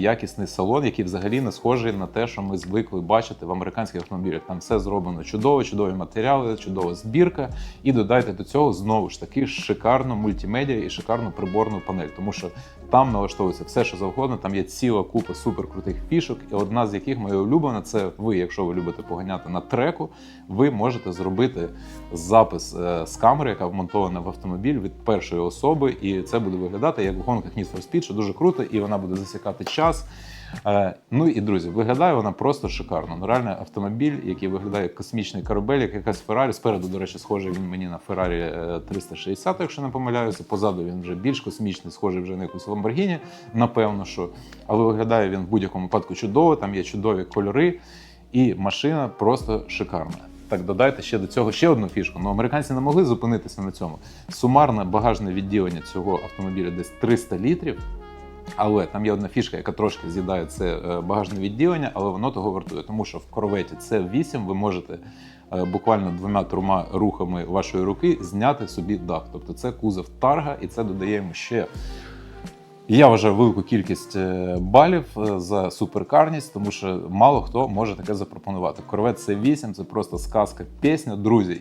якісний салон, який взагалі не схожий на те, що ми звикли бачити в американських автомобілях. Там все зроблено чудово, чудові матеріали, чудова збірка. І додайте до цього знову ж таки шикарну мультимедіа і шикарну приборну панель, тому що там налаштовується все, що завгодно. Там є ціла купа суперкрутих фішок, і одна з яких моя улюблена, це ви, якщо ви любите поганяти на треку, ви можете зробити запис е, з камери, яка вмонтована в автомобіль від першої особи, і це буде виглядати як в гонках Need Speed, що дуже круто, і вона буде засікати час. Е, Ну і друзі, виглядає вона просто шикарно. Ну, реально автомобіль, який виглядає як космічний корабель, як якась Феррарі. Спереду, до речі, схожий він мені на Феррарі е, 360, якщо не помиляюся. Позаду він вже більш космічний, схожий вже на якусь Lamborghini, напевно, що. Але виглядає він в будь-якому випадку чудово. Там є чудові кольори, і машина просто шикарна. Так, додайте ще до цього ще одну фішку. Ну, американці не могли зупинитися на цьому. Сумарне багажне відділення цього автомобіля десь 300 літрів. Але там є одна фішка, яка трошки з'їдає це е, багажне відділення, але воно того вартує. Тому що в корветі c 8 ви можете е, буквально двома-трьома рухами вашої руки зняти собі дах. Тобто це кузов тарга, і це додає йому ще. Я вважаю велику кількість е, балів за суперкарність, тому що мало хто може таке запропонувати. Корвет c 8 це просто сказка, пісня, друзі.